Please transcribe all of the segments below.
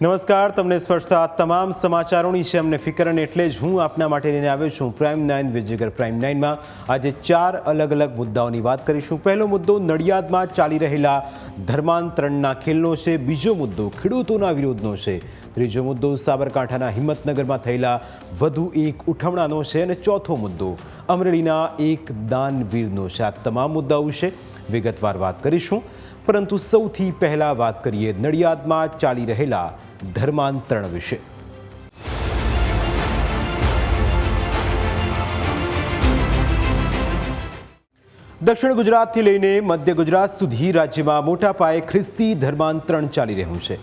નમસ્કાર, તમને સ્પર્શતા તમામ સમાચારોની છે. અમને ફિકર અને એટલે જ હું આપના માટે લઈને આવ્યો છું પ્રાઇમ નાઇન વિજયગર પ્રાઇમ નાઇનમાં આજે ચાર અલગ અલગ મુદ્દાઓની વાત કરીશું. પહેલો મુદ્દો, નડિયાદમાં ચાલી રહેલા ધર્માંતરણના ખેલનો છે. બીજો મુદ્દો, ખેડૂતોના વિરોધનો છે. ત્રીજો મુદ્દો, સાબરકાંઠાના હિંમતનગરમાં થયેલા વધુ એક ઉઠવણાનો છે. અને ચોથો મુદ્દો, અમરેલીના એક દાનવીરનો છે. આ તમામ મુદ્દાઓ વિશે વિગતવાર વાત કરીશું. પરંતુ સૌથી પહેલાં વાત કરીએ, નડિયાદમાં ચાલી રહેલા ધર્માંતરણ વિશે. દક્ષિણ ગુજરાતથી લઈને મધ્ય ગુજરાત સુધી રાજ્યમાં મોટા પાયે ખ્રિસ્તી ધર્માંતરણ ચાલી રહ્યું છે.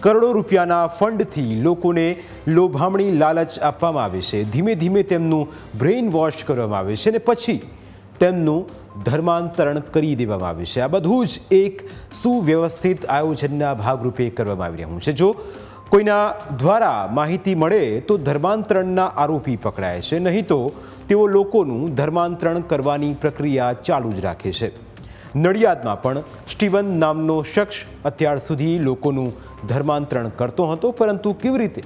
કરોડો રૂપિયાના ફંડથી લોકોને લોભામણી લાલચ આપવામાં આવે છે. ધીમે ધીમે તેમનું બ્રેઇન વોશ કરવામાં આવે છે અને પછી તેમનું ધર્માંતરણ કરી દેવામાં આવે છે. આ બધું જ એક સુવ્યવસ્થિત આયોજનના ભાગરૂપે કરવામાં આવી રહ્યું છે. જો કોઈના દ્વારા માહિતી મળે તો ધર્માંતરણના આરોપી પકડાય છે. નહીં તો તેઓ લોકોનું ધર્માંતરણ કરવાની પ્રક્રિયા ચાલુ જ રાખે છે. નડિયાદમાં પણ સ્ટીવન નામનો શખ્સ અત્યાર સુધી લોકોનું ધર્માંતરણ કરતો હતો, પરંતુ કેવી રીતે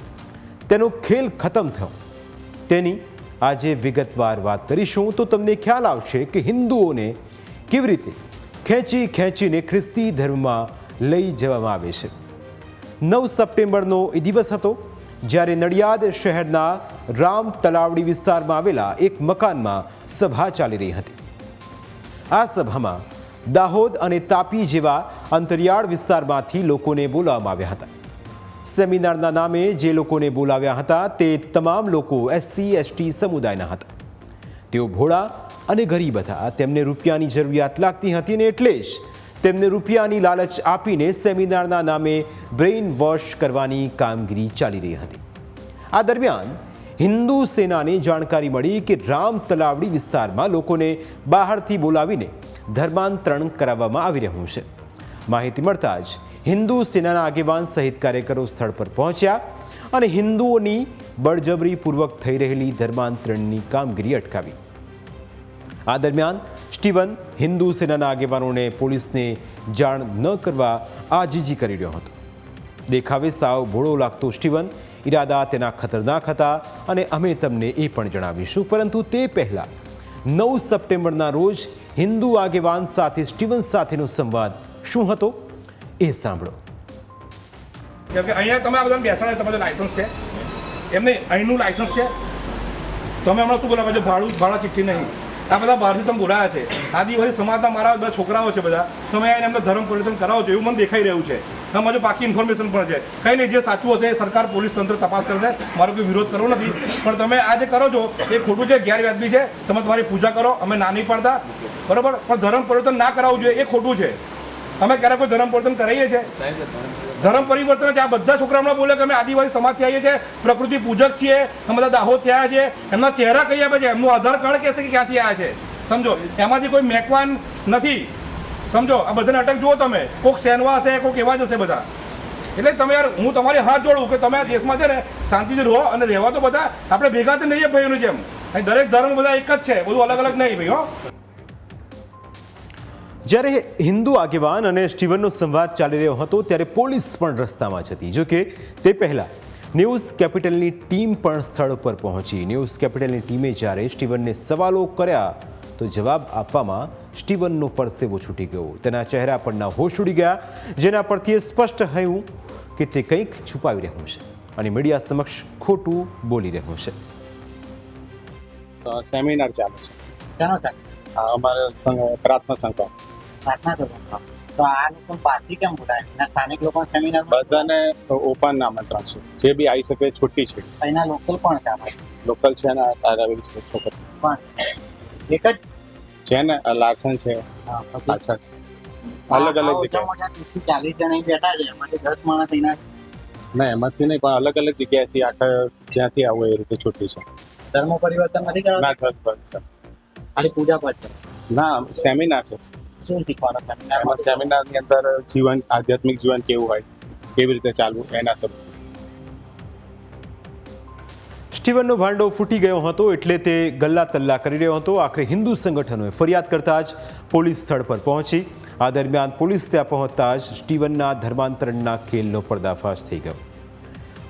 તેનો ખેલ ખતમ થયો? તેની આજે વિગતવાર વાત કરીશું. તો તમને ખ્યાલ આવશે કે હિન્દુઓને કેવી રીતે ખેંચી ખેંચીને ખ્રિસ્તી ધર્મમાં લઈ જવામાં આવે છે. નવ સપ્ટેમ્બરનો એ દિવસ હતો જ્યારે નડિયાદ શહેરના રામ તલાવડી વિસ્તારમાં આવેલા એક મકાનમાં સભા ચાલી રહી હતી. આ સભામાં દાહોદ અને તાપી જેવા અંતરિયાળ વિસ્તારમાંથી લોકોને બોલાવવામાં આવ્યા હતા. સેમિનારના નામે જે લોકોને બોલાવ્યા હતા તે તમામ લોકો એસસી, એસટી સમુદાયના હતા. તેઓ ભોળા અને ગરીબ હતા. તેમને રૂપિયાની જરૂરિયાત લાગતી હતી ને એટલે જ તેમને રૂપિયાની લાલચ આપીને સેમિનારના નામે બ્રેઇન વોશ કરવાની કામગીરી ચાલી રહી હતી. આ દરમિયાન હિન્દુ સેનાને જાણકારી મળી કે રામ તલાવડી વિસ્તારમાં લોકોને બહારથી બોલાવીને ધર્માંતરણ કરાવવામાં આવી રહ્યું છે. માહિતી મળતા જ હિન્દુ સેનાના આગેવાન સહિત કાર્યકરો સ્થળ પર પહોંચ્યા અને હિન્દુઓની બળજબરીપૂર્વક થઈ રહેલી ધર્માંતરણની કામગીરી અટકાવી. આ દરમિયાન સ્ટીવન હિન્દુ સેનાના આગેવાનોને પોલીસને જાણ ન કરવા આજીજી કરી રહ્યો હતો. દેખાવે સાવ ભોળો લાગતો સ્ટીવન ઈરાદા તેના ખતરનાક હતા અને અમે તમને એ પણ જણાવીશું, પરંતુ તે પહેલાં નવ સપ્ટેમ્બરના રોજ હિન્દુ આગેવાન સાથે સ્ટીવન સાથેનો સંવાદ શું હતો? એ સાંભળો. કેમ કે અહીંયા તમે આ બધાને બેસાડે, તમારું લાયસન્સ છે. એમને અહીંનું લાયસન્સ છે. તમે હમણાં શું બોલાવો છો ભાડું, ભાડા ચિઠ્ઠી નહીં. આ બધા બહારથી તમે બોલાયા છે. આદિવાસી સમાજના મારા બધા છોકરાઓ છે બધા. તમે અહીંયા એમને ધર્મ પરિવર્તન કરાવો છો, એવું મને દેખાઈ રહ્યું છે. મારી પાકી ઇન્ફોર્મેશન પણ છે. કંઈ નહીં, જે સાચું હશે એ સરકાર, પોલીસ તંત્ર તપાસ કરશે. મારો કોઈ વિરોધ કરવો નથી. પણ તમે આ જે કરો છો, એ ખોટું છે, ગેરવ્યાજબી છે. તમે તમારી પૂજા કરો, અમે ના નહીં પાડતા. બરોબર? પણ ધર્મ પરિવર્તન ના કરાવવું જોઈએ, એ ખોટું છે. અમે ક્યારે કોઈ ધર્મ પરિવર્તન કરાવીએ છીએ? ધર્મ પરિવર્તન છે. આ બધા છોકરા હમણાં બોલે કે અમે આદિવાસી સમાજથી આવીએ છીએ પ્રકૃતિ પૂજક છીએ અમે બધા દાહોદ થયા છે એમના ચહેરા કઈ આપે છે? એમનું આધાર કાર્ડ કહેશે કે ક્યાંથી આવ્યા છે? સમજો એમાંથી કોઈ મેકવાન નથી. સમજો આ બધાને અટક જુઓ તમે. કોઈક સેનવા હશે કોઈક એવા જ હશે બધા. એટલે તમે યાર હું તમારી હાથ જોડું કે તમે આ દેશમાં છે ને શાંતિથી રહો અને રહેવા તો બધા. આપણે ભેગા તો નહીં ભાઈઓની જેમ. દરેક ધર્મ બધા એક જ છે. બધું અલગ અલગ નહીં ભાઈ હો. જ્યારે હિન્દુ આગેવાન અને સ્ટીવનનો સંવાદ ચાલી રહ્યો હતો ત્યારે પોલીસ પણ રસ્તામાં જ હતી જોકે તે પહેલાં ન્યૂઝ કેપિટલની ટીમ પણ સ્થળ પર પહોંચી. ન્યૂઝ કેપિટલની ટીમે જ્યારે સ્ટીવનને સવાલો કર્યા તો જવાબ આપવામાં સ્ટીવનનો પરસેવો છૂટી ગયો. તેના ચહેરા પરના હોશ ઉડી ગયા જેના પરથી એ સ્પષ્ટ થયું કે તે કંઈક છુપાવી રહ્યું છે અને મીડિયા સમક્ષ ખોટું બોલી રહ્યું છે. સેમિનાર ચાલે છે. અમારે પ્રાર્થના સંઘ. પ્રાર્થના કરો તો આ લોકો બહારથી કેમ બોલાય એના સ્થાનિક લોકો સેમિનાર બધાને ઓપન આમંત્રણ છે. જે બી આવી શકે છૂટી છે. અહીંના લોકલ પણ છે લોકલ છે ને તારાવીર છે છોકરી પણ એક જ છે ને લાર્સન છે પાછળ. અલગ અલગ જગ્યા ચાલીસ જણા બેઠા છે એમાંથી દસ માણસ અહીંના ના એમાંથી નહીં પણ અલગ અલગ જગ્યાએથી આખા જ્યાંથી આવું એ રીતે છૂટી છે. ધર્મ પરિવર્તન નથી કરવા ના ઘર પર છે. ખાલી પૂજા પાઠ ના સેમિનાર છે. શું શીખવાનો એમાં સેમિનારમાં સેમિનારની અંદર જીવન આધ્યાત્મિક જીવન કેવું હોય? કેવી રીતે ચાલવું? એના સબ સ્ટીવનનો ભાંડો ફૂટી ગયો હતો એટલે તે ગલ્લા તલ્લા કરી રહ્યો હતો. આખરે હિન્દુ સંગઠનોએ ફરિયાદ કરતા જ પોલીસ સ્થળ પર પહોંચી. આ દરમિયાન પોલીસ ત્યાં પહોંચતા જ સ્ટીવનના ધર્માંતરણના ખેલનો પર્દાફાશ થઈ ગયો.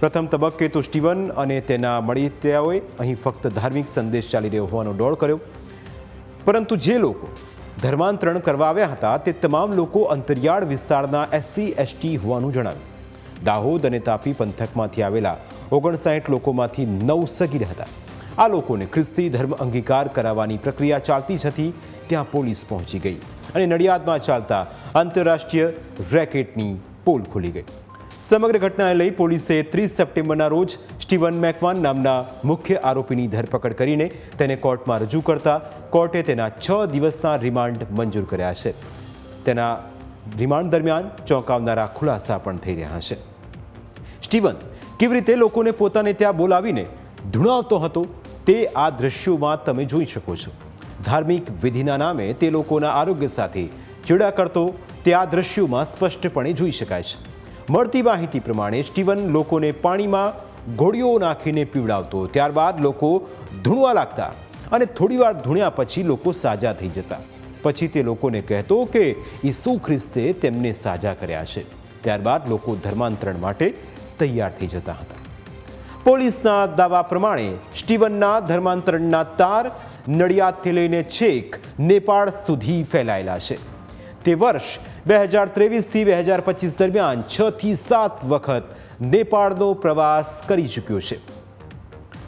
પ્રથમ તબક્કે તો સ્ટીવન અને તેના મળીતાઓએ અહીં ફક્ત ધાર્મિક સંદેશ ચાલી રહ્યો હોવાનો ડોળ કર્યો. પરંતુ જે લોકો ધર્માંતરણ કરવા આવ્યા હતા તે તમામ લોકો અંતરિયાળ વિસ્તારના એસસી, એસટી હોવાનું જણાવ્યું. દાહોદ અને તાપી પંથકમાંથી આવેલા ઓગણસાઠ લોકોમાંથી નવ સગીર હતા આ લોકોને ખ્રિસ્તી ધર્મ અંગીકાર કરાવવાની પ્રક્રિયા ચાલતી જ હતી, ત્યાં પોલીસ પહોંચી ગઈ અને નડિયાદમાં ચાલતા આંતરરાષ્ટ્રીય રેકેટની પોલ ખુલી ગઈ. સમગ્ર ઘટનાને લઈ પોલીસે ત્રીસ સપ્ટેમ્બરના રોજ સ્ટીવન મેકવાન નામના મુખ્ય આરોપીની ધરપકડ કરીને તેને કોર્ટમાં રજૂ કરતા કોર્ટે તેના છ દિવસના રિમાન્ડ મંજૂર કર્યા છે. તેના રિમાન્ડ દરમિયાન ચોંકાવનારા ખુલાસા પણ થઈ રહ્યા છે. સ્ટીવન કેવી રીતે લોકોને પોતાને ત્યાં બોલાવીને ધૂણાવતો હતો તે આ દ્રશ્યોમાં તમે જોઈ શકો છો. ધાર્મિક વિધિના નામે તે લોકોના આરોગ્ય સાથે ચેડા કરતો તે આ દ્રશ્યોમાં સ્પષ્ટપણે જોઈ શકાય છે. મળતી માહિતી પ્રમાણે સ્ટીવન લોકોને પાણીમાં ગોળીઓ નાખીને પીવડાવતો. ત્યારબાદ લોકો ધૂણવા લાગતા અને થોડીવાર ધૂણ્યા પછી લોકો સાજા થઈ જતા. પછી તે લોકોને કહેતો કે ઈસુ ખ્રિસ્તે તેમને સાજા કર્યા છે. ત્યારબાદ લોકો ધર્માંતરણ માટે તૈયાર થઈ જતા હતા. પોલીસના દાવા પ્રમાણે સ્ટીવનના ધર્માંતરણના તાર નડિયાદથી લઈને છેક નેપાળ સુધી ફેલાયેલા છે. તે વર્ષ બે હજાર ત્રેવીસથી બે હજાર પચીસ દરમિયાન છ થી સાત વખત નેપાળનો પ્રવાસ કરી ચૂક્યો છે.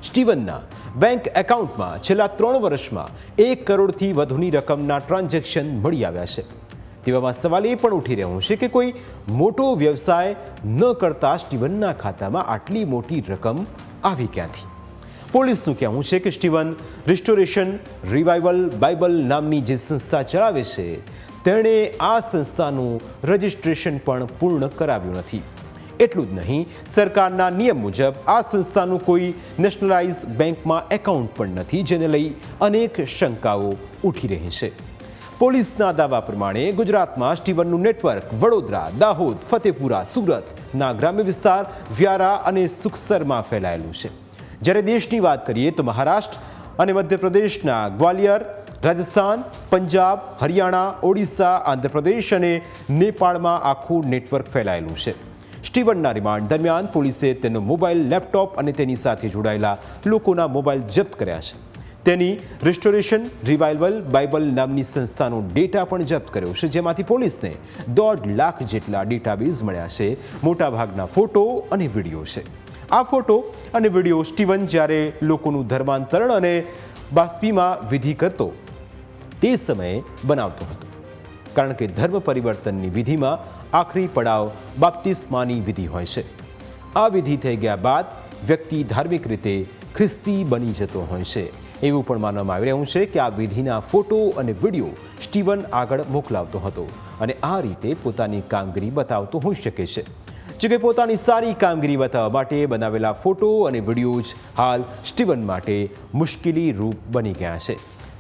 સ્ટીવનના બેંક એકાઉન્ટમાં છેલ્લા ત્રણ વર્ષમાં એક કરોડથી વધુની રકમના ટ્રાન્ઝેક્શન મળી આવ્યા છે. તેવામાં સવાલ એ પણ ઉઠી રહ્યો છે કે કોઈ મોટો વ્યવસાય ન કરતા સ્ટીવનના ખાતામાં આટલી મોટી રકમ આવી ક્યાંથી? પોલીસનું કહેવું છે કે સ્ટીવન રિસ્ટોરેશન રિવાઇવલ બાઇબલ નામની જે સંસ્થા ચલાવે છે, તેણે આ સંસ્થાનું રજિસ્ટ્રેશન પણ પૂર્ણ કરાવ્યું નથી. એટલું જ નહીં, સરકારના નિયમ મુજબ આ સંસ્થાનું કોઈ નેશનલાઇઝ બેંકમાં એકાઉન્ટ પણ નથી, જેને લઈ અનેક શંકાઓ ઉઠી રહી છે. પોલીસના દાવા પ્રમાણે ગુજરાતમાં સ્ટીવનનું નેટવર્ક વડોદરા, દાહોદ, ફતેપુરા સુરતના ગ્રામ્ય વિસ્તાર, વ્યારા અને સુખસરમાં ફેલાયેલું છે. જ્યારે દેશની વાત કરીએ તો મહારાષ્ટ્ર અને મધ્યપ્રદેશના ગ્વાલિયર, રાજસ્થાન, પંજાબ, હરિયાણા, ઓડિશા, આંધ્રપ્રદેશ અને નેપાળમાં આખું નેટવર્ક ફેલાયેલું છે. સ્ટીવનના રિમાન્ડ દરમિયાન પોલીસે તેનો મોબાઈલ, લેપટોપ અને તેની સાથે જોડાયેલા લોકોના મોબાઈલ જપ્ત કર્યા છે. તેની રિસ્ટોરેશન, રિવાઇવલ, બાઇબલ નામની સંસ્થાનો ડેટા પણ જપ્ત કર્યો છે, જેમાંથી પોલીસને દોઢ લાખ જેટલા ડેટાબેઝ મળ્યા છે, મોટાભાગના ફોટો અને વીડિયો છે. આ ફોટો અને વીડિયો સ્ટીવન જ્યારે લોકોનું ધર્માંતરણ અને બાષ્પીમાં વિધિ કરતો, તે સમયે બનાવતો હતો. કારણ કે ધર્મ પરિવર્તનની વિધિમાં આખરી પડાવ બાપ્તિસ્માની વિધિ હોય છે. આ વિધિ થઈ ગયા બાદ વ્યક્તિ ધાર્મિક રીતે ખ્રિસ્તી બની જતો હોય છે. એવું પણ માનવામાં આવી રહ્યું છે કે આ વિધિના ફોટો અને વીડિયો સ્ટીવન આગળ મોકલાવતો હતો અને આ રીતે પોતાની કામગીરી બતાવતો હોઈ શકે છે. જો કે પોતાની સારી કામગીરી બતાવવા માટે બનાવેલા ફોટો અને વીડિયો જ હાલ સ્ટીવન માટે મુશ્કેલી રૂપ બની ગયા છે.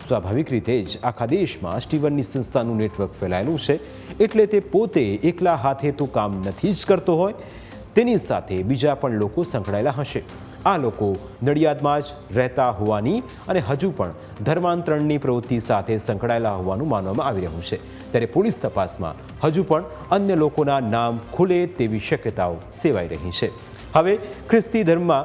સ્વાભાવિક રીતે જ આખા દેશમાં સ્ટીવનની સંસ્થાનું નેટવર્ક ફેલાયેલું છે. એટલે તે પોતે એકલા હાથે તો કામ નથી જ કરતો હોય, તેની સાથે બીજા પણ લોકો સંકળાયેલા હશે. આ લોકો નડિયાદમાં જ રહેતા હોવાની અને હજુ પણ ધર્માંતરણની પ્રવૃત્તિ સાથે સંકળાયેલા હોવાનું માનવામાં આવી રહ્યું છે. ત્યારે પોલીસ તપાસમાં હજુ પણ અન્ય લોકોના નામ ખુલે તેવી શક્યતાઓ સેવાઈ રહી છે. હવે ખ્રિસ્તી ધર્મમાં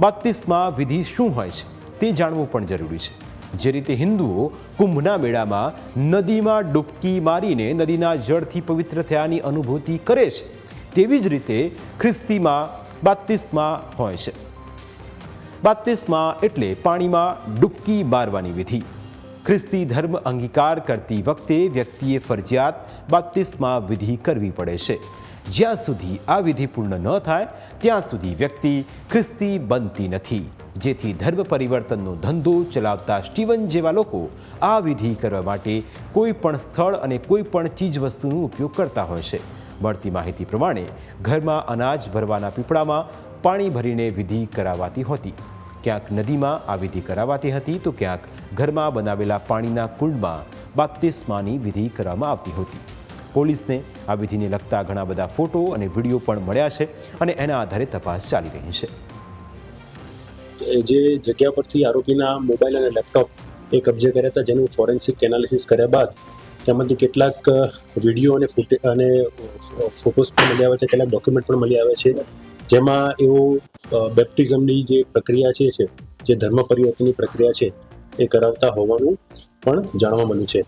બાપ્તિસ્મા વિધિ શું હોય છે તે જાણવું પણ જરૂરી છે. જે રીતે હિન્દુઓ કુંભના મેળામાં નદીમાં ડૂબકી મારીને નદીના જળથી પવિત્ર થયાની અનુભૂતિ કરે છે, તેવી જ રીતે ખ્રિસ્તીમાં બાત્તીસમાં હોય છે. બાપ્તિસ્મા એટલે પાણીમાં ડૂબકી મારવાની વિધિ. ખ્રિસ્તી ધર્મ અંગીકાર કરતી વખતે વ્યક્તિએ ફરજિયાત બાપ્તિસ્મા વિધિ કરવી પડે છે. જ્યાં સુધી આ વિધિ પૂર્ણ ન થાય, ત્યાં સુધી વ્યક્તિ ખ્રિસ્તી બનતી નથી. જેથી ધર્મ પરિવર્તનનો ધંધો ચલાવતા સ્ટીવન જેવા લોકો આ વિધિ કરવા માટે કોઈ પણ સ્થળ અને કોઈ પણ ચીજવસ્તુનો ઉપયોગ કરતા હોય છે. મળતી માહિતી પ્રમાણે ઘરમાં અનાજ ભરવાના પીપળામાં પાણી ભરીને વિધિ કરાવાતી હોતી. ક્યાંક નદીમાં આ વિધિ કરાવાતી હતી તો ક્યાંક ઘરમાં બનાવેલા પાણીના કુંડમાં બાપ્તિસ્માની વિધિ કરવામાં આવતી હતી. પોલીસને આ વિધિને લગતા ઘણા બધા ફોટો અને વીડિયો પણ મળ્યા છે અને એના આધારે તપાસ ચાલી રહી છે. જે જગ્યા પરથી આરોપીના મોબાઈલ અને લેપટોપ એ કબજે કર્યા હતા, જેનું ફોરેન્સિક એનાલિસિસ કર્યા બાદ તેમાંથી કેટલાક વીડિયો અને ફૂટે અને ફોટોસ પણ મળી આવે છે, કેટલાક ડોક્યુમેન્ટ પણ મળી આવે છે. જેમાં એઓ બેપ્ટિઝમની જે પ્રક્રિયા છે છે, જે ધર્મ પરિવર્તનની પ્રક્રિયા છે, એ કરાવતા હોવાનું પણ જાણવા મળ્યું છે.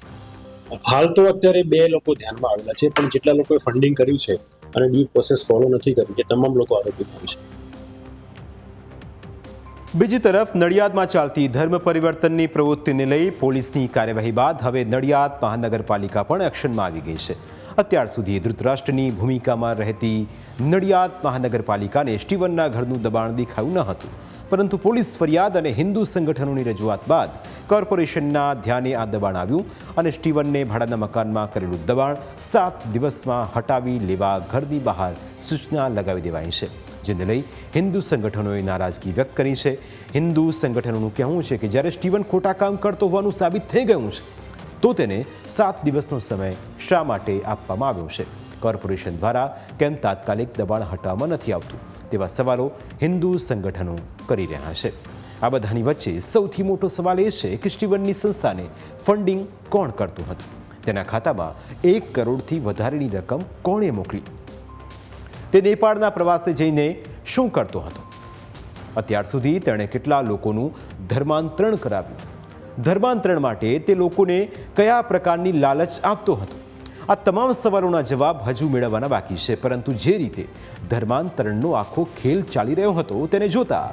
હાલ તો અત્યારે બે લોકો ધ્યાનમાં આવેલા છે, પણ જેટલા લોકોએ ફંડિંગ કર્યું છે અને ડ્યુ પ્રોસેસ ફોલો નથી કરી, એ તમામ લોકો આરોપી છે. બીજી તરફ નડિયાદમાં ચાલતી ધર્મ પરિવર્તનની પ્રવૃત્તિને લઈ પોલીસની કાર્યવાહી બાદ હવે નડિયાદ મહાનગરપાલિકા પણ એક્શનમાં આવી ગઈ છે. અત્યાર સુધી ધૃતરાષ્ટ્રની ભૂમિકામાં રહેતી નડિયાદ મહાનગરપાલિકાને સ્ટીવનના ઘરનું દબાણ દેખાયું ન હતું. પરંતુ પોલીસ ફરિયાદ અને હિન્દુ સંગઠનોની રજૂઆત બાદ કોર્પોરેશનના ધ્યાને આ દબાણ આવ્યું અને સ્ટીવનને ભાડાના મકાનમાં કરેલું દબાણ સાત દિવસમાં હટાવી લેવા ઘરની બહાર સૂચના લગાવી દેવાઈ છે. જેને લઈ હિન્દુ સંગઠનોએ નારાજગી વ્યક્ત કરી છે. હિન્દુ સંગઠનોનું કહેવું છે કે જ્યારે સ્ટીવન ખોટા કામ કરતો હોવાનું સાબિત થઈ ગયું છે, તો તેને સાત દિવસનો સમય શા માટે આપવામાં આવ્યો છે? કોર્પોરેશન દ્વારા કેમ તાત્કાલિક દબાણ હટાવવામાં નથી આવતું? તેવા સવાલો હિન્દુ સંગઠનો કરી રહ્યા છે. આ બધાની વચ્ચે સૌથી મોટો સવાલ એ છે કે સ્ટીવનની સંસ્થાને ફંડિંગ કોણ કરતું હતું? તેના ખાતામાં એક કરોડથી વધારેની રકમ કોણે મોકલી? તે નેપાળના પ્રવાસે જઈને શું કરતો હતો? અત્યાર સુધી તેણે કેટલા લોકોનું ધર્માંતરણ કરાવ્યું? ધર્માંતરણ માટે તે લોકોને કયા પ્રકારની લાલચ આપતો હતો? આ તમામ સવાલોના જવાબ હજુ મેળવવાના બાકી છે, પરંતુ જે રીતે ધર્માંતરણનો આખો ખેલ ચાલી રહ્યો હતો તેને જોતા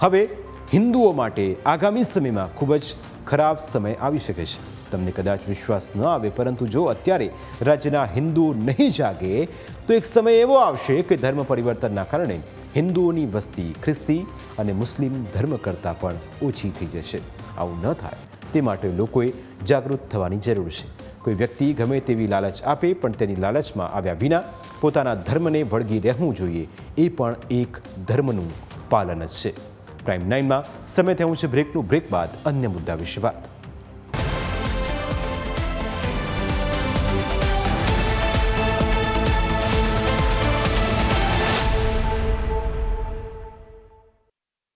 હવે હિન્દુઓ માટે આગામી સમયમાં ખૂબ જ ખરાબ સમય આવી શકે છે. તમને કદાચ વિશ્વાસ ન આવે, પરંતુ જો અત્યારે રાજ્યના હિન્દુઓ નહીં જાગે, તો એક સમય એવો આવશે કે ધર્મ પરિવર્તનના કારણે હિન્દુઓની વસ્તી ખ્રિસ્તી અને મુસ્લિમ ધર્મ કરતાં પણ ઓછી થઈ જશે. આવું ન થાય. તે માટે લોકોએ જાગૃત થવાની જરૂર છે. કોઈ વ્યક્તિ ગમે તેવી લાલચ આપે, પણ તેની લાલચમાં આવ્યા વિના પોતાના ધર્મને વળગી રહેવું જોઈએ, એ પણ એક ધર્મનું પાલન જ છે. પ્રાઇમ નાઇનમાં સમય થયું છે બ્રેકનું બ્રેક બાદ અન્ય મુદ્દા વિશે વાત.